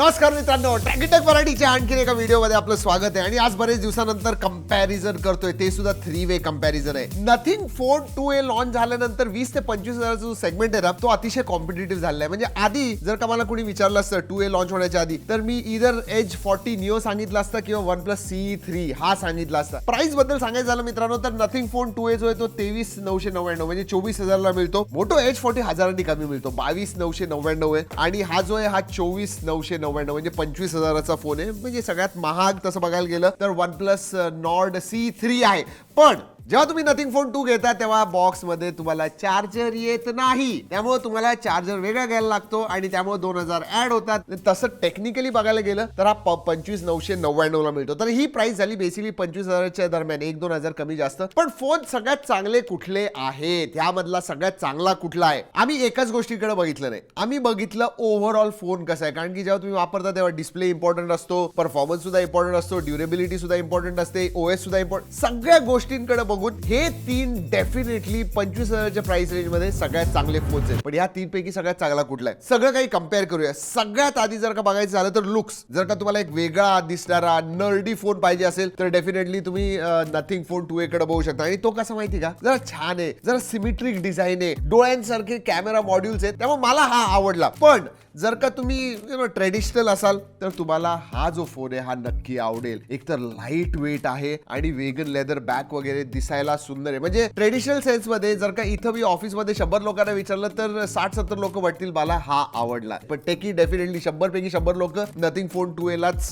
नमस्कार मित्रांनो ट्रॅकिटक मराठीच्या आणखीन एका व्हिडिओमध्ये आपलं स्वागत आहे. आणि आज बरेच दिवसानंतर कंपॅरिझन करतोय. ते सुद्धा थ्री वे कंपॅरिझन आहे. Nothing phone two A launch झाल्यानंतर वीस ते पंचवीस हजाराचा जो सेगमेंट आहे ना तो अतिशय कॉम्पिटेटिव्ह झालेला आहे. म्हणजे आधी जर का मला कोणी विचारलं असतं टू ए लॉन्च होण्याच्या आधी तर मी इधर एज फॉर्टी निओ सांगितलं असतं किंवा वन प्लस सी थ्री हा सांगितला असता. प्राइसबद्दल सांगायचं झालं मित्रांनो तर नथिंग फोन टू ए जो आहे तो तेवीस नऊशे नव्याण्णव म्हणजे चोवीस हजारला मिळतो. मोठो एज फोर्टी हजारांनी कमी मिळतो. बावीस नऊशे नव्याण्णव आहे. आणि हा जो आहे हा चोवीस नऊशे नव्याण्णव. म्हणजे पंचवीस हजाराचा फोन आहे. म्हणजे सगळ्यात महाग तसं बघायला गेलं तर OnePlus Nord C three आहे. पण जेव्हा तुम्ही नथिंग फोन टू घेता तेव्हा बॉक्समध्ये तुम्हाला चार्जर येत नाही. त्यामुळे तुम्हाला चार्जर वेगळा घ्यायला लागतो आणि त्यामुळे दोन हजार ऍड होतात. तसं टेक्निकली बघायला गेलं तर हा प- पंचवीस नऊशे नव्याण्णव ला मिळतो. तर ही प्राइस झाली बेसिकली पंचवीस हजारच्या दरम्यान. एक दोन हजार कमी जास्त. पण फोन सगळ्यात चांगले कुठले आहेत? यामधला सगळ्यात चांगला कुठला आहे? आम्ही एकाच गोष्टीकडे बघितलं नाही. आम्ही बघितलं ओव्हरऑल फोन कसा आहे. कारण की जेव्हा तुम्ही वापरता तेव्हा डिस्प्ले इम्पॉर्टंट असतो परफॉर्मन्स सुद्धा इम्पॉर्टंट असतो ड्युरेबिलिटी सुद्धा इम्पॉर्टंट असते ओएस सुद्धा इम्पॉर्टंट सगळ्या गोष्टींकडे बघून हे तीन डेफिनेटली पंचवीस हजारच्या प्राइस रेंजमध्ये सगळ्यात चांगले फोन्स आहेत. पण या तीन पैकी सगळ्यात चांगला कुठला आहे? सगळं काही कंपेअर करूया. सगळ्यात आधी जर का बघायचं झालं तर लुक्स जर का तुम्हाला एक वेगळा दिसणारा नर्डी फोन पाहिजे असेल तर डेफिनेटली तुम्ही नथिंग फोन टू एकडे बघू शकता. आणि तो कसा माहिती का? जरा छान आहे. जरा सिमेट्रिक डिझाईन आहे. डोळ्यांसारखे कॅमेरा मॉड्यूल्स आहेत. त्यामुळे मला हा आवडला. पण जर का तुम्ही यु नो ट्रेडिशनल असाल तर तुम्हाला हा जो फोन आहे हा नक्की आवडेल. एक तर लाइट वेट आहे आणि वेगन लेदर बॅक वगैरे दिसायला सुंदर आहे. म्हणजे ट्रेडिशनल सेन्समध्ये जर का इथं मी ऑफिसमध्ये शंभर लोकांना विचारलं तर साठ सत्तर लोक वाटतील मला हा आवडला. पण टेकी डेफिनेटली शंभर पैकी शंभर लोक नथिंग फोन टू एलाच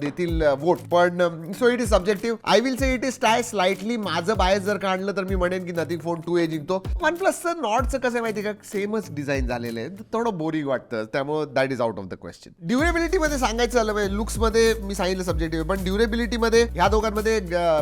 देतील वोट पण so it is subjective I will say it is tie slightly माझं बायस जर आणलं तर मी म्हणेन की नथिंग फोन टू ए जिंकतो. वन प्लसचं नॉटचं कसं आहे माहिती का? सेमच डिझाईन झालेलं आहे. थोडं बोरिंग वाटतं. त्यामुळे that is out of the question durability मध्ये सांगायचं झालं म्हणजे लुक्समध्ये मी सांगितलं सब्जेक्टिव्ह पण ड्युरेबिलिटी मध्ये ह्या दोघांमध्ये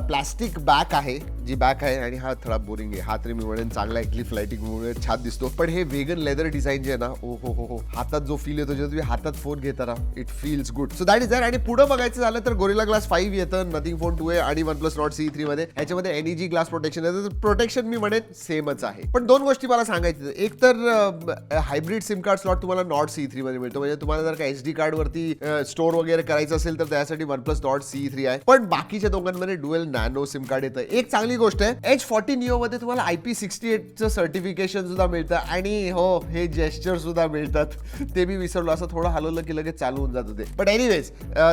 प्लास्टिक बॅक आहे. जी बॅक आहे आणि हा थोडा बोरिंग आहे. हा तरी मी म्हणेन चांगला आहे क्लिफ लाइटिंग मुळे छान दिसतो. पण हे वेगन लेदर डिझाईन जे आहे ना ओ हो हो हो हातात जो फील येतो जेव्हा तुम्ही हातात फोन घेता ना it feels good so that is that आणि पुढे बघायचं झालं तर गोरिला ग्लास फाईव्ह येतं नथिंग फोन टू आहे आणि OnePlus Nord C three मध्ये. याच्यामध्ये एनईजी ग्लास प्रोटेक्शन येतं प्रोटेक्शन मी म्हणेन सेमच आहे. पण दोन गोष्टी मला सांगायच्या एक तर हायब्रिड सिम कार्ड स्लॉट तुम्हाला नॉट सी थ्री मध्ये मिळतो. म्हणजे तुम्हाला जर का एच डी कार्ड वरती स्टोर वगैरे करायचं असेल तर त्यासाठी OnePlus Nord C three आहे. पण बाकीच्या दोघांमध्ये डुएल नॅनो सिम कार्ड येतं. एक चांगली गोष्ट आहे. एच फॉर्टी निओ मध्ये तुम्हाला आय पी सिक्स्टी एटचं सर्टिफिकेशन सुद्धा मिळतं आणि हो हे जेस्चर सुद्धा मिळतात. ते मी विसरलो असं थोडं हलवलं की लगेच चालू होऊन जात होते पण एनिवेज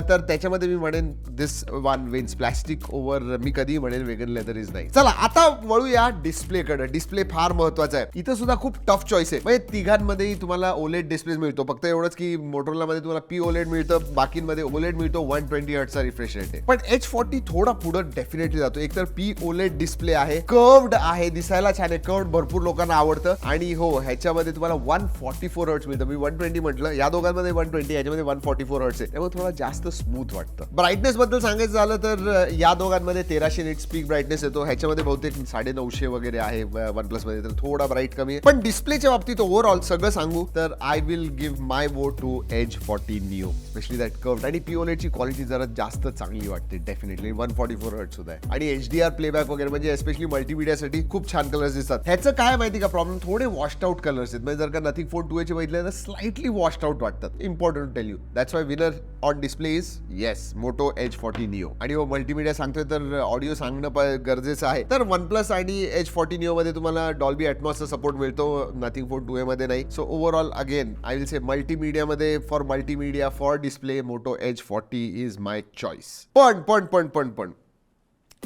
तर त्याच्यामध्ये मी म्हणेन this one wins plastic over मी कधी म्हणेन वेगन लेदर इज नाही चला आता वळूया डिस्प्लेकडे डिस्प्ले फार महत्त्वाचा आहे. इथं सुद्धा खूप टफ चॉईस आहे. म्हणजे तिघांमध्येही तुम्हाला ओलेट डिस्प्ले मिळतो. फक्त एवढंच की मोटोरोला मध्ये तुम्हाला पी ओलेट मिळतं बाकीमध्ये ओलेट मिळतो. वन ट्वेंटी हर्टचा रिफ्रेश रेट आहे. पण एच फॉर्टी थोडा पुढे डेफिनेटली जातो. एक तर पी ओलेड डिस्प्ले आहे. कर्वड आहे दिसायला छान आहे. कर्वड भरपूर लोकांना आवडतं. आणि हो ह्याच्यामध्ये तुम्हाला वन फॉर्टी फोर हर्ट्स मिळतं. मी वन ट्वेंटी म्हटलं. या दोघांमध्ये वन ट्वेंटी याच्यामध्ये वन फॉर्टी फोर हर्ट्स आहे. त्यामुळे थोडा जास्त स्मूथ वाटतं. ब्राईटनेस बद्दल सांगायचं झालं तर या दोघांमध्ये तेराशे नेट स्पीक ब्राईटनेस येतो. ह्याच्यामध्ये बहुतेक साडे नऊशे वगैरे आहे वन प्लसमध्ये तर थोडा ब्राईट कमी आहे. पण डिस्प्लेच्या बाबतीत ओव्हरऑल सगळं सांगू तर I will give my vote to edge forty neo specially that curve आणि पिओलेटची क्वालिटी जरा जास्त चांगली वाटते definitely one forty four hertz सुद्धा आहे. आणि एच डी आर प्लेबॅक वगैरे म्हणजे स्पेशली मल्टीमीडियासाठी खूप छान कलर्स दिसतात. ह्याचं काय माहिती का? प्रॉब्लेम थोडे वॉश्ड आउट कलर्स आहेत. म्हणजे जर का नथिंग फोन टू एचे बघितले तर स्लाइटली वॉश्ड आउट वाटतात. Important tell you that's why winner on display is yes Moto edge forty neo आणि हो, मल्टीमीडिया सांगतोय तर ऑडिओ सांगणं गरजेचं आहे. तर वन प्लस आणि एच फॉर्टी निओ मध्ये तुम्हाला डॉल्बी अॅटमॉसचा सपोर्ट मिळतो. नथिंग फोन टू ए मध्ये नाही. So overall again I will say multimedia मध्ये for multimedia for display Moto Edge forty is my choice पण पण पण पण पण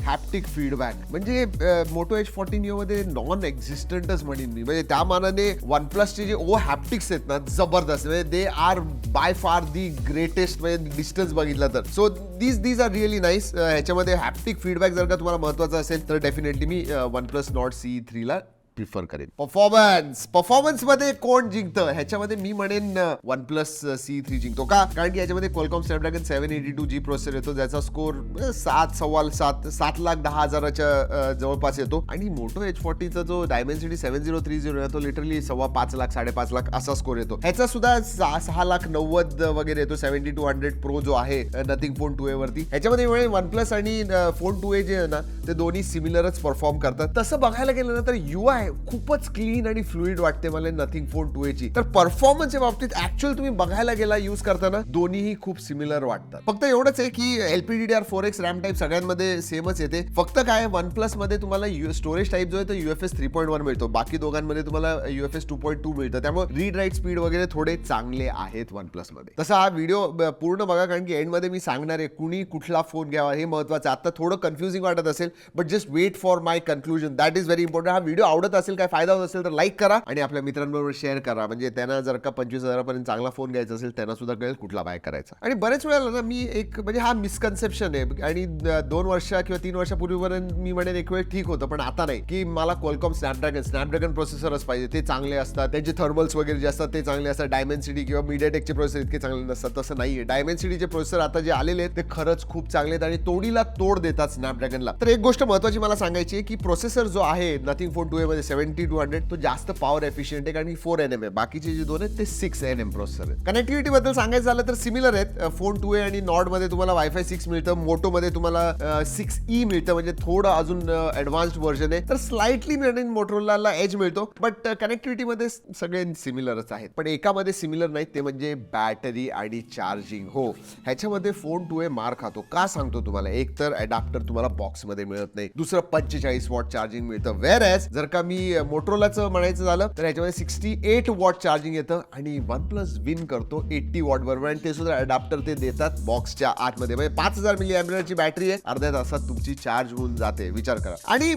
हॅप्टिक फीडबॅक म्हणजे मोटो एच फॉर्टीन मध्ये नॉन एक्झिस्टंटच म्हणेन मी. म्हणजे त्या मानाने वन प्लसचे जे ओ हॅप्टिक्स आहेत ना जबरदस्त. म्हणजे they are by far the greatest म्हणजे डिस्टन्स बघितलं तर. So these these are really nice ह्याच्यामध्ये हॅप्टिक फीडबॅक जर का तुम्हाला महत्त्वाचा असेल तर डेफिनेटली मी वन प्लस नॉट सी थ्रीला प्रिफर करेन. परफॉर्मन्स परफॉर्मन्समध्ये कोण जिंकतं? ह्याच्यामध्ये मी म्हणेन वन प्लस सी थ्री जिंकतो. का? कारण की याच्यामध्ये Qualcomm Snapdragon seven eighty two G processor येतो ज्याचा स्कोर सात सव्वा सात सात लाख दहा हजाराच्या जवळपास येतो. आणि मोटो एच फॉर्टीचा जो Dimensity seven zero three zero तो लिटरली सव्वा पाच लाख साडेपाच लाख असा स्कोर येतो. ह्याचा सुद्धा सहा सहा लाख नव्वद वगैरे येतो. सेव्हन्टी टू हंड्रेड प्रो जो आहे नथिंग फोन टू ए वरती. ह्याच्यामध्ये वन प्लस आणि फोन टू ए जे आहे ना ते दोन्ही सिमिलरच परफॉर्म करतात. तसं बघायला गेलं ना तर यू आय खूपच क्लीन आणि फ्लुईड वाटते मला नथिंग फोन टू ची. तर परफॉर्मन्सच्या बाबतीत ऍक्च्युअल तुम्ही बघायला गेला युज करताना दोन्हीही खूप सिमिलर वाटतात. फक्त एवढंच आहे की LPD R four X RAM type सगळ्यांमध्ये सेमच येते. फक्त काय वन प्लसमध्ये तुम्हाला स्टोरेज टाईप जो आहे तो युएफएस थ्री पॉईंट वन मिळतो. बाकी दोघांमध्ये तुम्हाला युएफएस टू पॉईंट टू मिळतं. त्यामुळे रीड राईट स्पीड वगैरे थोडे चांगले आहेत वन प्लसमध्ये. तसा हा व्हिडिओ पूर्ण बघा कारण की एंडमध्ये मी सांगणार आहे कुणी कुठला फोन घ्यावा हे महत्वाचं आता थोडं कन्फ्युजिंग वाटत असेल but just wait for my conclusion that is very important हा व्हिडिओ आवडत असेल काय फायदा होत असेल तर लाईक करा आणि आपल्या मित्रांबरोबर शेअर करा. म्हणजे त्यांना जर का पंचवीस हजारापर्यंत चांगला फोन घ्यायचा असेल त्यांना सुद्धा कळेल कुठला बाय करायचा. आणि बरेच वेळेला ना मी एक म्हणजे हा मिसकन्सेप्शन आहे. आणि दोन वर्ष किंवा तीन वर्षापूर्वीपर्यंत मी म्हणेन एक वेळ ठीक होतं पण आता नाही. की मला कोलकॉम स्नॅपड्रॅगन स्नॅपड्रॅगन प्रोसेसरच पाहिजे. ते चांगले असतात. त्यांचे थर्मल्स वगैरे जे असतात ते चांगले असतात. डायमेन्सिटी किंवा मीडियाटेकचे प्रोसेसर इतके चांगले नसतात तसं नाहीये. डायमेन्सिटीचे प्रोसेसर आता जे आलेले आहेत ते खरंच खूप चांगले आहेत आणि तोडीला तोड देतात स्नॅपड्रॅगनला तर एक गोष्ट महत्वाची मला सांगायची आहे की प्रोसेसर जो आहे नथिंग फोन टू ए मध्ये सेव्हन्टी टू हंड्रेड तो जास्त पॉवर एफिशियंट आहे कारण की फोर एन एम आहे. बाकीचे जे दोन आहेत ते सिक्स एन एम प्रोसेसर आहेत. कनेक्टिव्हिटी बद्दल सांगायचं झालं तर सिमिलर आहेत. फोन टू ए आणि नॉडमध्ये तुम्हाला वायफाय सिक्स मिळतं. मोटो मध्ये तुम्हाला सिक्स ई e मिळतं. म्हणजे थोडं अजून ऍडव्हान्स्ड व्हर्जन आहे. तर स्लाइटली मोटरोला एज मिळतो. बट कनेक्टिव्हिटी मध्ये सगळे सिमिलरच आहेत. पण एकामध्ये सिमिलर नाहीत. ते म्हणजे बॅटरी आणि चार्जिंग हो. ह्याच्यामध्ये फोन टू ए मार खातो. का सांगतो तुम्हाला? एक तर ॲडॅप्टर तुम्हाला बॉक्समध्ये मिळत नाही. दुसरं पंचेचाळीस वॉट चार्जिंग मिळतं. वेर एज जर का मी मोटरोलाचं म्हणायचं झालं तर ह्याच्यामध्ये सिक्स्टी एट वॉट चार्जिंग येतं आणि वन प्लस विन करतो एट्टी वॉट बरोबर. आणि ते सुद्धा अडॅप्टर ते देतात बॉक्सच्या आतमध्ये. म्हणजे पाच हजार मिली ची बॅटरी आहे. अर्ध्या तासात तुमची चार्ज होऊन जाते. विचार करा. आणि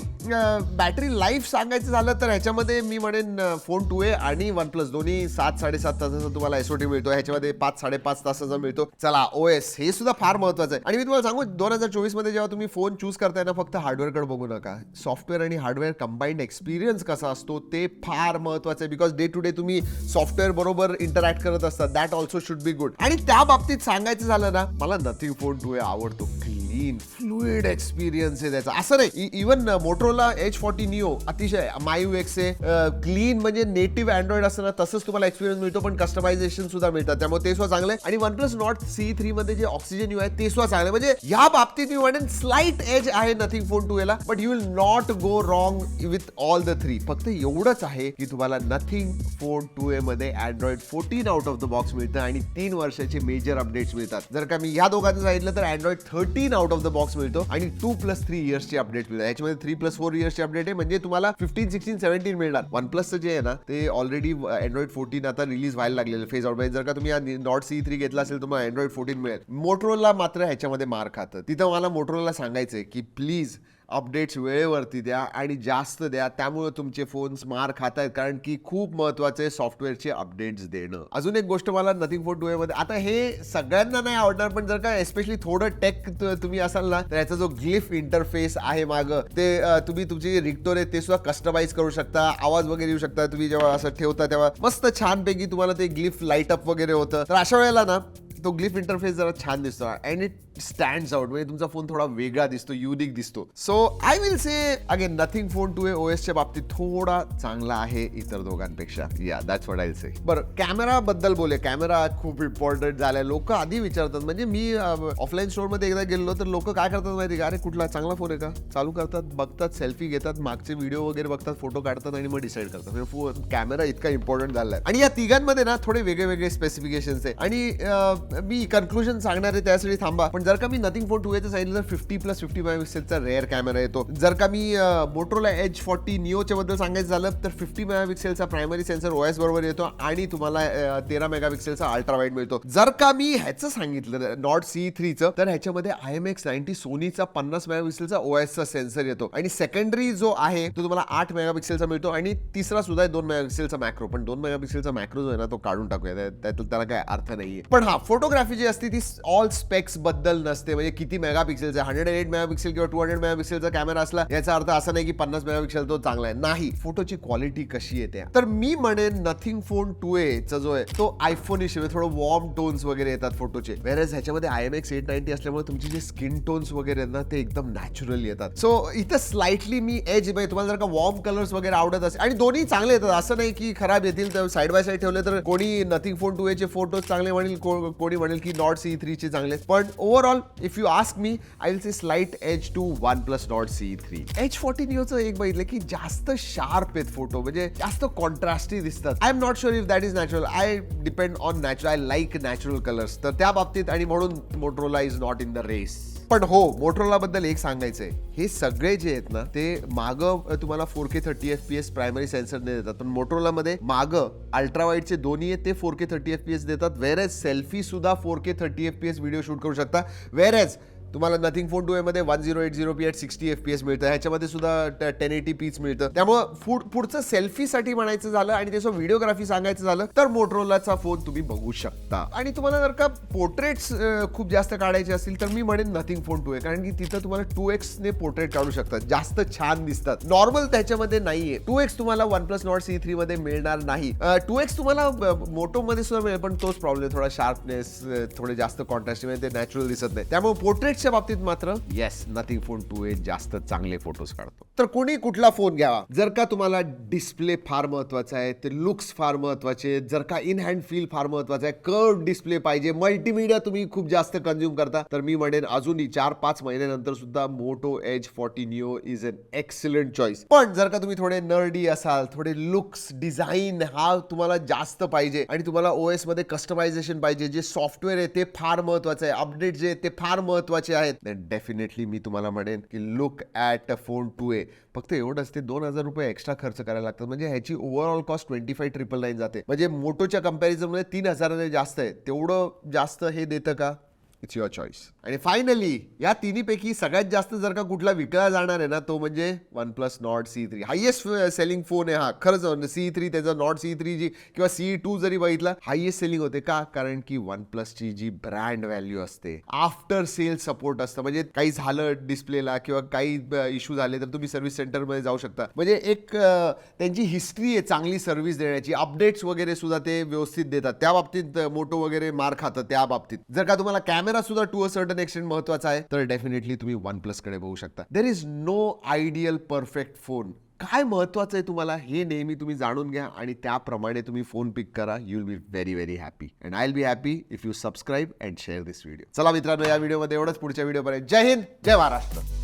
बॅटरी लाईफ सांगायचं झालं तर ह्याच्यामध्ये मी म्हणेन फोन टू ए आणि वन प्लस दोन्ही सात साडेसात तासाचा तुम्हाला एसओटी मिळतो. ह्याच्यामध्ये पाच साडेपाच तासाचा मिळतो. चला ओ एस हे सुद्धा फार महत्वाचं आहे. आणि मी तुम्हाला सांगू दोन हजार चोवीसमध्ये जेव्हा तुम्ही फोन चूज करताय ना फक्त हार्डवेअरकडे बघू नका. सॉफ्टवेअर आणि हार्डवेअर कंबाईंड एक्सपिरियन्स कसा असतो ते फार महत्वाचं आहे. बिकॉज डे टू डे तुम्ही सॉफ्टवेअर बरोबर इंटरॅक्ट करत असतात that also should be good आणि त्या बाबतीत सांगायचं झालं ना मला नथिंग फोन टू आवडतो आवडतो. क्लीन फ्लुइड एक्सपिरियन्स आहे त्याचा. असं नाही even Motorola Edge forty Neo अतिशय मायू एक्स आहे uh, क्लीन म्हणजे नेटिव्ह अँड्रॉइड असतं ना तसंच तुम्हाला एक्सपिरियन्स मिळतो पण कस्टमायझेशन सुद्धा मिळतात. त्यामुळे ते सुद्धा चांगलं आहे. आणि OnePlus Nord C three मध्ये जे ऑक्सिजन यू आहे ते सुद्धा चांगलं आहे. म्हणजे या बाबतीत मी म्हणेन स्लाइट एज आहे नथिंग फोन टू एला but you will not go wrong with all the three फक्त एवढंच आहे की तुम्हाला नथिंग फोन टू ए मध्ये Android fourteen out of the box मिळतं आणि तीन वर्षाचे मेजर अपडेट्स मिळतात. जर का मी या दोघांचं सांगितलं तर Android thirteen out of the box मिळतो. आणि टू प्लस थ्री इयर्सची अपडेट मिळतात याच्यामध्ये थ्री प्लस फोर इयर्सची अपडेट आहे. म्हणजे तुम्हाला फिफ्टीन सिक्स्टीन सेव्हन्टीन मिळणार. वन प्लसचं जे आहे ना ते ऑलरेडी अँड्रॉइड फोर्टीन आता रिलीज व्हायला लागलेलं फेज म्हणजे आउट जर का तुम्ही नॉट सी थ्री घेतला असेल तुम्हाला अँड्रॉइड फोर्टीन मिळेल. मोटरोला मात्र ह्याच्यामध्ये मार खातं. तिथं मला मोटरोला सांगायचंय की प्लीज अपडेट्स वेळेवरती द्या आणि जास्त द्या. त्यामुळे तुमचे फोन्स मार खात आहेत कारण की खूप महत्त्वाचे सॉफ्टवेअरचे अपडेट्स देणं. अजून एक गोष्ट मला नथिंग फोर टू मध्ये आता हे सगळ्यांना नाही आवडणार पण जर का एस्पेशली थोडं टेक तुम्ही असाल ना तर याचा जो ग्लिफ इंटरफेस आहे माग ते तुम्ही तुमची रिक्टोर आहे ते सुद्धा कस्टमाइज करू शकता आवाज वगैरे येऊ शकता तुम्ही जेव्हा असं ठेवता तेव्हा मस्त छानपैकी तुम्हाला ते ग्लिफ लाइट अप वगैरे होतं. तर अशा वेळेला ना तो ग्लिफ इंटरफेस जरा छान दिसतो अँड इट स्टँड आउट म्हणजे तुमचा फोन थोडा वेगळा दिसतो युनिक दिसतो. So I will say again nothing phone two a ओएसच्या बाबतीत थोडा चांगला आहे इतर दोघांपेक्षा. या दॅट्स वॉट आय से बरं कॅमेरा बद्दल बोले कॅमेरा खूप इम्पॉर्टंट झालाय. लोक आधी विचारतात. म्हणजे मी ऑफलाईन स्टोअरमध्ये एकदा गेलो तर लोक काय करतात माहिती का? अरे कुठला चांगला फोन आहे का? चालू करतात बघतात सेल्फी घेतात मागचे व्हिडिओ वगैरे बघतात फोटो काढतात आणि मग डिसाईड करतात. म्हणजे कॅमेरा इतका इम्पॉर्टंट झाला आहे आणि या तिघांमध्ये ना थोडे वेगळे वेगळे स्पेसिफिकेशन आहे. आणि मी कन्क्लुजन सांगणार आहे त्यासाठी थांबा. पण जर का मी नथिंग फोर टू एचं सांगितलं तर फिफ्टी प्लस फिफ्टी मेगापिक्सेलचा रेअर कॅमेरा येतो. जर का मी मोटोला एच फॉर्टी निओच्या बद्दल सांगायचं झालं तर फिफ्टी मेगापिक्सेलचा प्रायमरी सेन्सर ओएस बरोबर येतो आणि तुम्हाला तेरा मेगापिक्सेलचा अल्ट्रा वाईड मिळतो. जर का मी ह्याचं सांगितलं नॉट सी थ्रीचं तर ह्याच्यामध्ये आय एम एक्स नाईन्टी सोनीचा पन्नास मेगापिक्सेलचा ओएसचा सेन्सर येतो. आणि सेकंडरी जो आहे तो तुम्हाला आठ मेगापिक्सेलचा मिळतो आणि तिसरा सुद्धा दोन दोन मेगापिक्सेलचा मॅक्रो पण दोन मेगापिक्सेलचा मॅक्रो जो आहे ना तो काढून टाकूया. त्याला काय अर्थ नाहीये. पण हा फोटोग्राफी जी असते ती ऑल स्पेक्सबद्दल नसते. म्हणजे किती मेगापिक्सेलचा हंड्रेड एट मेगापिक्सेल किंवा टू हंड्रेड मेगापिक्सेलचा कॅमेरा असला याचा अर्थ असा नाही की पन्नास मेगापिक्सेल तो चांगला आहे. नाही. फोटोची क्वालिटी कशी येते? तर मी म्हणेन नथिंग फोन टू ए चा जो आहे तो आयफोन शिवाय म्हणजे थोडं वॉर्म टोन्स वगैरे येतात फोटोचे वेरेज ह्याच्यामध्ये I M X eight ninety असल्यामुळे तुमचे जे स्किन टोन्स वगैरे आहेत ना ते एकदम नॅचरल येतात. सो इथं स्लाइटली मी एज म्हणजे तुम्हाला जर का वॉर्म कलर्स वगैरे आवडत असेल आणि दोन्ही चांगले येतात. असं नाही की खराब येतील तर साईड बाय साईड ठेवले तर कोणी नथिंग फोन टू एचे फोटोज चांगले म्हणेल कोण कोणी म्हणेल की नॉट सी थ्री चे चांगले आहेत. पण overall if you ask me I will say slight edge to OnePlus Nord C three H फोर्टीन योचं एक बघितलं की जास्त शार्प आहेत फोटो म्हणजे जास्त कॉन्ट्रास्टी दिसतात. I am not sure if that is natural I depend on natural I like natural colours तर त्या बाबतीत आणि म्हणून Motorola is not in the race पण हो मोटरोला बद्दल एक सांगायचंय. हे सगळे जे आहेत ना ते माग तुम्हाला four K thirty F P S primary sensor देतात. पण मोटरोला मध्ये माग अल्ट्रावाईटचे दोन्ही आहेत ते four K thirty F P S देतात. वेर सेल्फी सुद्धा four K thirty F P S video shoot करू शकता. वेर तुम्हाला नथिंग फोन टू मध्ये one zero eight zero P at sixty F P S मिळतं. ह्याच्यामध्ये सुद्धा टेन एटी पीच मिळतं. त्यामुळं पुढ पुढचं सेल्फीसाठी म्हणायचं झालं आणि त्याचं व्हिडिओग्राफी सांगायचं झालं तर मोटरोलाचा फोन तुम्ही बघू शकता. आणि तुम्हाला जर का पोर्ट्रेट्स खूप जास्त काढायचे असतील तर मी म्हणेन नथिंग फोन टू आहे कारण की तिथं तुम्हाला टू एक्स ने पोर्ट्रेट काढू शकतात. जास्त छान दिसतात. नॉर्मल त्याच्यामध्ये नाहीये. टू एक्स तुम्हाला OnePlus Nord C three मध्ये मिळणार नाही. टू एक्स तुम्हाला मोटो मध्ये सुद्धा मिळेल पण तोच प्रॉब्लेम थोडा शार्पनेस थोडे जास्त कॉन्ट्रास्ट म्हणजे ते नॅचरल दिसत नाही. त्यामुळे पोर्ट्रेटच्या बाबतीत मात्र yes nothing phone two a जास्त चांगले फोटोज काढतो. तर कोणी कुठला फोन घ्यावा? जर का तुम्हाला डिस्प्ले फार महत्त्वाचा आहे ते लुक्स फार महत्त्वाचे आहेत, जर का इन हँड फील फार महत्त्वाचा आहे कर्व डिस्प्ले पाहिजे मल्टीमीडिया तुम्ही खूप जास्त कन्झ्युम करता तर मी म्हणेन अजूनही चार पाच महिन्यानंतर सुद्धा Moto edge forty neo is an excellent choice पण जर का तुम्ही थोडे नर्डी असाल थोडे लुक्स डिझाईन हा तुम्हाला जास्त पाहिजे आणि तुम्हाला ओएसमध्ये कस्टमायझेशन पाहिजे जे सॉफ्टवेअर आहे ते फार महत्वाचं आहे अपडेट जे ते फार महत्त्वाचे आहेत. डेफिनेटली मी तुम्हाला म्हणेन की look at a phone two a फक्त एवढंच ते दोन हजार रुपये एक्स्ट्रा खर्च करायला लागतात. म्हणजे ह्याची overall cost twenty five triple nine जाते. म्हणजे मोटोच्या कंपॅरिझनमध्ये तीन हजाराने जास्त आहे. तेवढं जास्त हे देतं का? इट्स युअर चॉईस आणि फायनली या तिन्हीपैकी सगळ्यात जास्त जर का कुठला विकला जाणार आहे ना तो म्हणजे OnePlus Nord C three highest selling phone आहे हा. खरंच सी थ्री त्याचा नॉट सी थ्री जी किंवा सी टू जरी बघितला हायेस्ट सेलिंग होते का? कारण की वन प्लसची जी ब्रँड व्हॅल्यू असते. आफ्टर सेल सपोर्ट असतं. म्हणजे काही झालं डिस्प्लेला किंवा काही इश्यू झाले तर तुम्ही सर्व्हिस सेंटरमध्ये जाऊ शकता. म्हणजे एक त्यांची हिस्ट्री आहे चांगली सर्व्हिस देण्याची. अपडेट्स वगैरे सुद्धा ते व्यवस्थित देतात. त्या बाबतीत मोटो वगैरे मार खातं त्या बाबतीत. जर का तुम्हाला कॅमेरा सुद्धा टू अ सर्टन एक्सटेंट महत्त्वाचा आहे. तर डेफिनेटली तुम्ही वन प्लसकडे बघू शकता. There is no ideal perfect phone काय महत्वाचं आहे तुम्हाला? हे नेहमी तुम्ही जाणून घ्या आणि त्याप्रमाणे तुम्ही फोन पिक करा. You will be very very happy and I will be happy if you subscribe and share this video चला मित्रांनो या व्हिडिओमध्ये एवढंच. पुढच्या व्हिडिओपर्यंत जय हिंद. जय महाराष्ट्र.